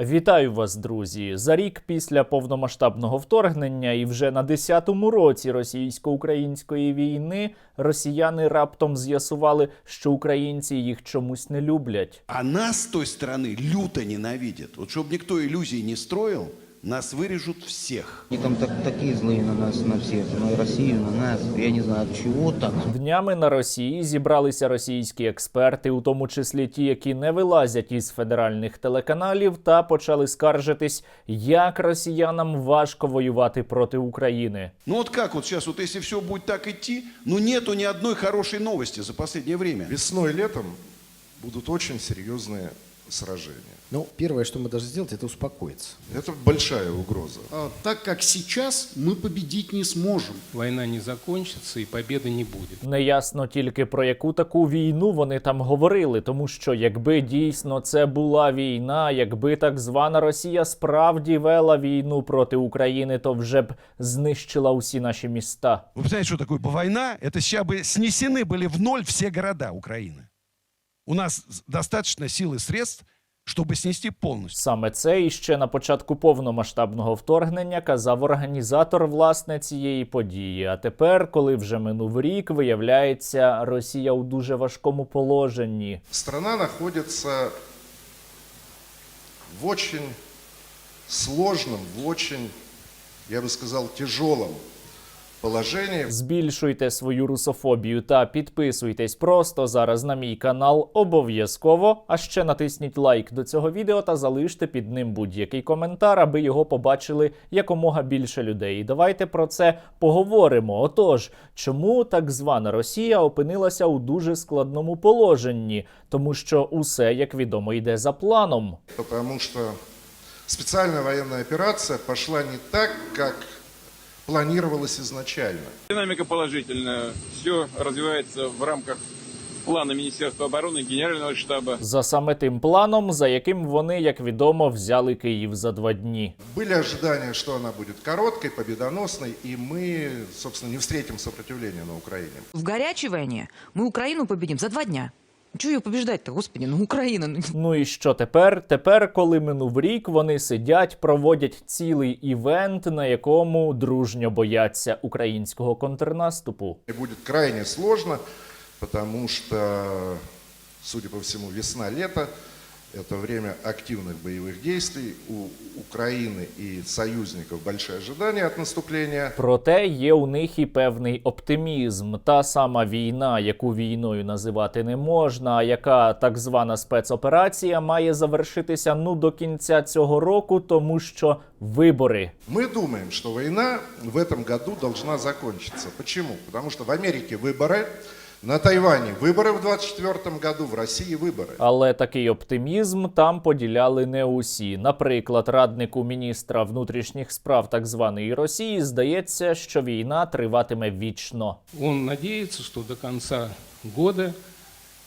Вітаю вас, друзі! За рік після повномасштабного вторгнення і вже на 10-му році російсько-української війни росіяни раптом з'ясували, що українці їх чомусь не люблять. А нас з той сторони люто ненавидять. От щоб ніхто ілюзії не строил, нас вырежут всех. Они там так, такие злые на нас, на всех, на Россию, на нас. Я не знаю, от чего так. Днями на Росії зібралися російські експерти, у тому числі ті, які не вилазять із федеральних телеканалів, та почали скаржитись, як росіянам важко воювати проти України. Ну вот как вот сейчас, вот если все будет так идти, ну нету ни одной хорошей новости за последнее время. Весной и летом будут очень серьезные сражения. Ну, первое, что мы должны сделать, это успокоиться. Это большая угроза. А, так как сейчас мы победить не сможем. война не закончится и победы не будет. Неясно тільки про яку таку війну вони там говорили, тому що якби дійсно це була війна, якби так звана Росія справді вела війну проти України, то вже б знищила усі наші міста. Вы представляете, что такое бы война? Это сейчас бы снесены были в ноль все города Украины. У нас достаточно сил и средств, чтобы снести полностью. Саме це іще на початку повномасштабного вторгнення казав організатор власне цієї події. А тепер, коли вже минув рік, виявляється, Росія у дуже важкому положенні. Страна находится в очень сложном, в очень, я бы сказал, тяжелом положении. Збільшуйте свою русофобію та підписуйтесь просто зараз на мій канал обов'язково. А ще натисніть лайк до цього відео та залиште під ним будь-який коментар, аби його побачили якомога більше людей. І давайте про це поговоримо. Отож, чому так звана Росія опинилася у дуже складному положенні? Тому що усе, як відомо, йде за планом. Потому что специальная военная операция пошла не так, как планировалось изначально. Динамика положительная. Все развивается в рамках плана Министерства обороны, Генерального штаба. За саме тим планом, за яким вони, як відомо, взяли Київ за два дні. Были ожидания, что она будет короткой, победоносной, и мы, собственно, не встретим сопротивления на Украине. В горячей войне мы Украину победим за два дня. Чего ее побеждать-то, господи, ну Україна. ну, Ну і що тепер? Тепер, коли минув рік, вони сидять, проводять цілий івент, на якому дружньо бояться українського контрнаступу. І буде крайне сложно, тому що, судя по всьому, весна-лето – это время активных боевых действий. У Украины и союзников большие ожидания от наступления. Проте є у них і певний оптимізм. Та сама війна, яку війною називати не можна, а яка так звана спецоперація має завершитися ну до кінця цього року, тому що вибори. Мы думаем, что война в этом году должна закончиться. Почему? Потому что в Америке выборы, на Тайване выборы в 2024 году, в России выборы. Але такий оптимізм там поділяли не усі. Наприклад, раднику міністра внутрішніх справ так званої Росії здається, що війна триватиме вічно. Он надеется, что до конца года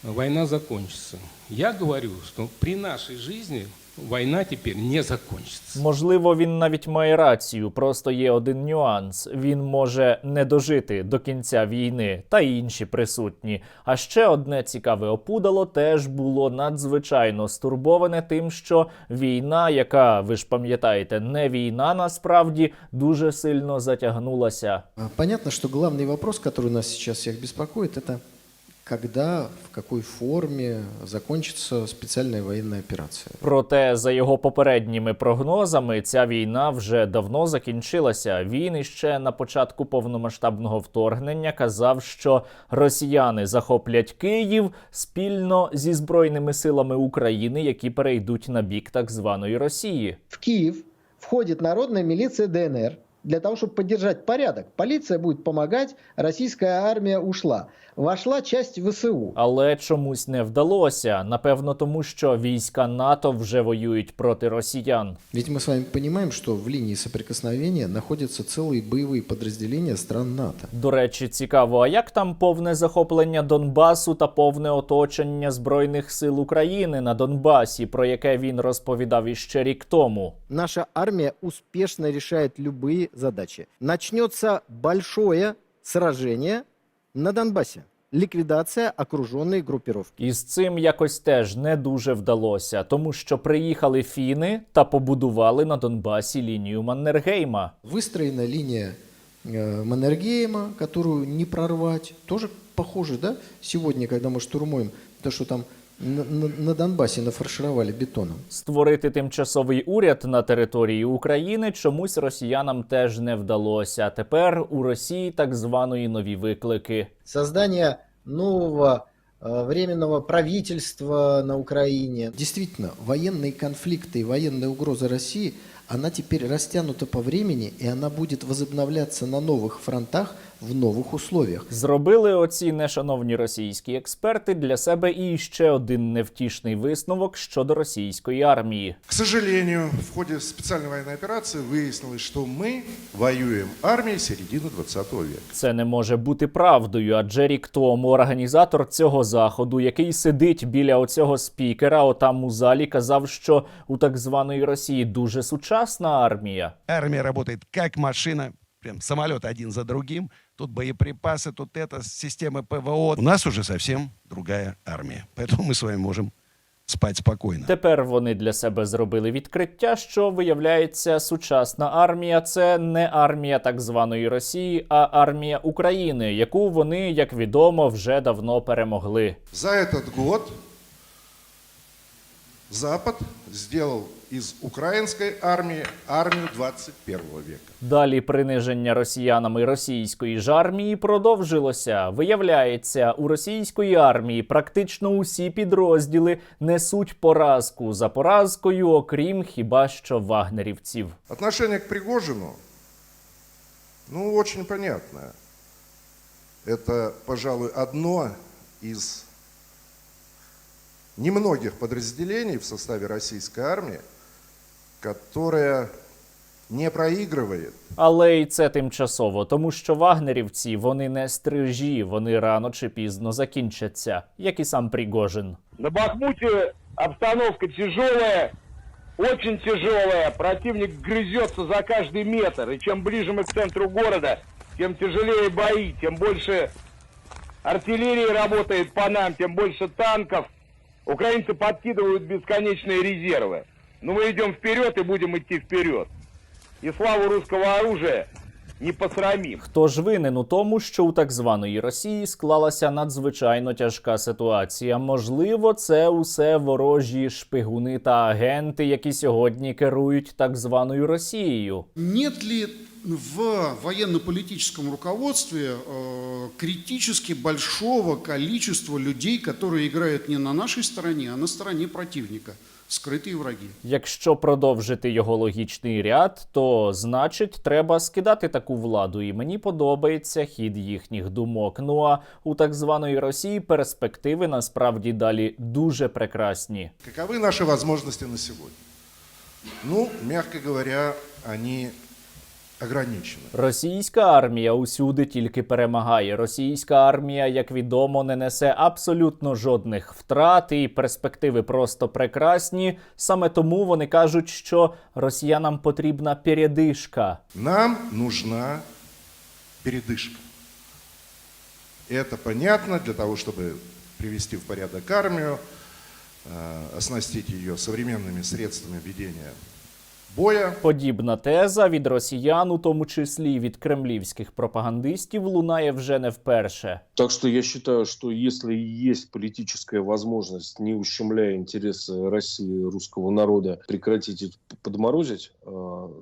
война закончится. Я говорю, что при нашей жизни война теперь не закончится. Можливо, він навіть має рацію, просто є один нюанс: він може не дожити до кінця війни та й інші присутні. А ще одне цікаве опудало теж було надзвичайно стурбоване тим, що війна, яка ви ж пам'ятаєте, не війна насправді дуже сильно затягнулася. А, Понятно, что главный вопрос, который нас сейчас всех беспокоит, это когда, в какой форме закончится специальная военная операция. Проте, за його попередніми прогнозами, ця війна вже давно закінчилася. Він іще на початку повномасштабного вторгнення казав, що росіяни захоплять Київ спільно зі збройними силами України, які перейдуть на бік так званої Росії. в Киев входит народная милиция ДНР для того, чтобы поддержать порядок. Полиция будет помогать, российская армия ушла. Вошла часть ВСУ. Але чомусь не вдалося. Напевно, тому що війська НАТО вже воюють проти росіян. Ведь мы с вами понимаем, что в линии соприкосновения находятся целые боевые подразделения стран НАТО. До речі, цікаво, а як там повне захоплення Донбасу та повне оточення збройних сил України на Донбасі, про яке він розповідав іще рік тому? Наша армия успешно решает любые задачи. Начнется большое сражение на Донбассе. ликвидация окруженной группировки. І з цим якось теж не дуже вдалося, тому що приїхали фіни та побудували на Донбасі лінію Маннергейма. Выстроена линия э, Маннергейма, которую не прорвать. Тоже похоже, да? Сегодня, когда мы штурмуем, то, что там на, на- на Донбассе нафаршировали бетоном. Створити тимчасовий уряд на території України чомусь росіянам теж не вдалося. Тепер у Росії так званої нові виклики. Создание нового э, временного правительства на Украине. Действительно, военные конфликты и военная угроза России, она теперь растянута по времени, и она будет возобновляться на новых фронтах в новых условиях. Зробили оці нешановні російські експерти для себе і ще один невтішний висновок щодо російської армії. К сожалению, в ходе специальной военной операции выяснилось, что мы воюем армией середины 20 века. Це не може бути правдою, адже рік тому організатор цього заходу, який сидить біля оцього спікера, отам у залі, казав, що у так званої Росії дуже сучасна армія. Армия работает как машина, прям самолет один за другим. Тут боеприпасы, тут это, системы ПВО. У нас уже совсем другая армия. Поэтому мы с вами можем спать спокойно. Тепер вони для себе зробили відкриття, що виявляється, сучасна армія це не армія так званої Росії, а армія України, яку вони, як відомо, вже давно перемогли. За этот год Запад сделал из украинской армии армию 21 века. Далі приниження росіянами російської ж армії продовжилося. Виявляється, у російської армії практично усі підрозділи несуть поразку за поразкою, окрім хіба що вагнерівців. Отношение к Пригожину, ну, очень понятное. Это, пожалуй, одно из немногих подразделений в составе российской армии, которое не проигрывает Але й це тимчасово, тому що вагнерівці вони не стрижі, вони рано чи пізно закінчаться, як і сам Пригожин. На Бахмуте обстановка тяжелая, очень тяжелая. Противник грызется за каждый метр. И чем ближе мы к центру города, тем тяжелее бои, тем больше артиллерии работает по нам, тем больше танков. Украинцы подкидывают бесконечные резервы. Но мы идем вперед и будем идти вперед. И славу русского оружия не посрамим. Хто ж винен у тому, що у так званої Росії склалася надзвичайно тяжка ситуація? Можливо, це усе ворожі шпигуни та агенти, які сьогодні керують так званою Росією. Нет ли в военно-политическом руководстве э, критически большого количества людей, которые играют не на нашей стороне, а на стороне противника, скрытые враги? Якщо продовжити його логічний ряд, то значить треба скидати таку владу, і мені подобається хід їхніх думок. Ну а у так званої Росії перспективи насправді далі дуже прекрасні. Каковы наши возможности на сегодня? Ну, мягко говоря, они ограничены. Російська армія усюди тільки перемагає. Російська армія, як відомо, не несе абсолютно жодних втрат, і перспективи просто прекрасні. Саме тому вони кажуть, що росіянам потрібна передишка. Нам нужна передышка. Это понятно для того, чтобы привести в порядок армию, э, оснастить ее современными средствами ведения боя. Подібна теза від росіян, у тому числі від кремлівських пропагандистів, лунає вже не вперше. Так что я считаю, что если есть политическая возможность, не ущемляя интересы России и русского народа, прекратить это подморозить, э,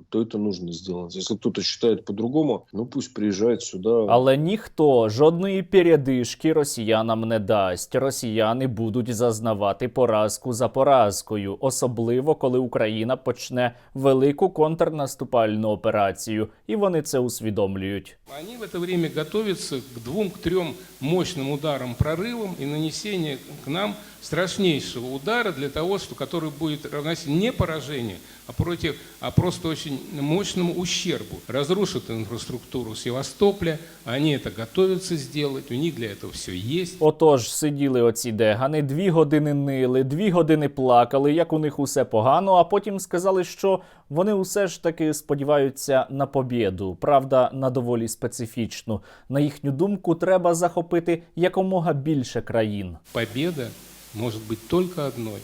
то это нужно сделать. Если кто-то считает по-другому, ну пусть приезжает сюда. Але ніхто жодної передишки росіянам не дасть. Росіяни будуть зазнавати поразку за поразкою, особливо коли Україна почне велику контрнаступальну операцію, і вони це усвідомлюють. Они в это время готовятся к двум, к трем мощным ударам, прорывам и нанесению к нам страшнейшего удара для того, что который будет равносилен не поражению, а против, а просто очень мощному ущербу. Разрушит инфраструктуру Севастополя, они это готовятся сделать, у них для этого все есть. Отож, сиділи оці дегани, дві години нили, дві години плакали, як у них усе погано, а потім сказали, що вони усе ж таки сподіваються на побєду. Правда, на доволі специфічну. На їхню думку, треба захопити якомога більше країн. Победа может быть только одной.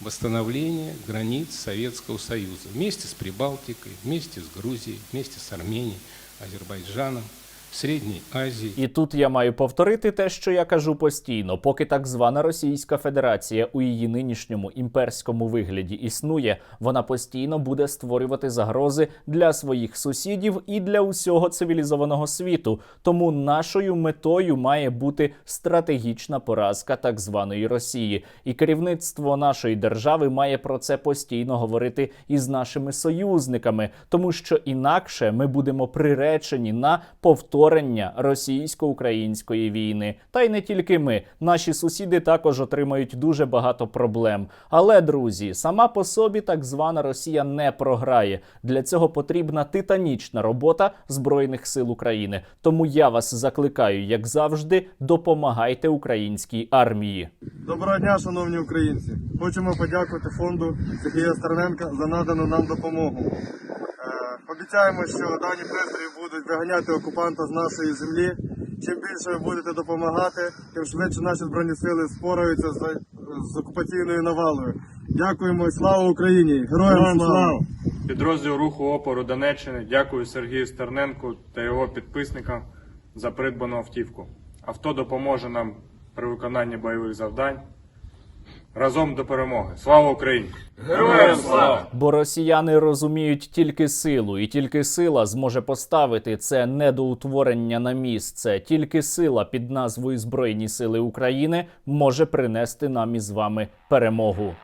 Восстановление границ Советского Союза. Вместе с Прибалтикой, вместе с Грузией, вместе с Арменией, Азербайджаном, Средней Азией. І тут я маю повторити те, що я кажу постійно. Поки так звана Російська Федерація у її нинішньому імперському вигляді існує, вона постійно буде створювати загрози для своїх сусідів і для усього цивілізованого світу. Тому нашою метою має бути стратегічна поразка так званої Росії. І керівництво нашої держави має про це постійно говорити із нашими союзниками, тому що інакше ми будемо приречені на повторення російсько-української війни. Та й не тільки ми. Наші сусіди також отримають дуже багато проблем. Але, друзі, сама по собі так звана Росія не програє. Для цього потрібна титанічна робота Збройних сил України. Тому я вас закликаю, як завжди, допомагайте українській армії. Доброго дня, шановні українці. Хочемо подякувати фонду Сергія Стерненка за надану нам допомогу. Е, Обіцяємо, що дані пристрої будуть виганяти окупанта з нашої землі. Чим більше ви будете допомагати, тим швидше наші збройні сили спораються з, з окупаційною навалою. Дякуємо і слава Україні! Героям слава! Підрозділ руху опору Донеччини дякую Сергію Стерненку та його підписникам за придбану автівку. Авто допоможе нам при виконанні бойових завдань. Разом до перемоги. Слава Україні! Героям слава! Бо росіяни розуміють тільки силу, і тільки сила зможе поставити це недоутворення на місце. Тільки сила під назвою Збройні Сили України може принести нам із вами перемогу.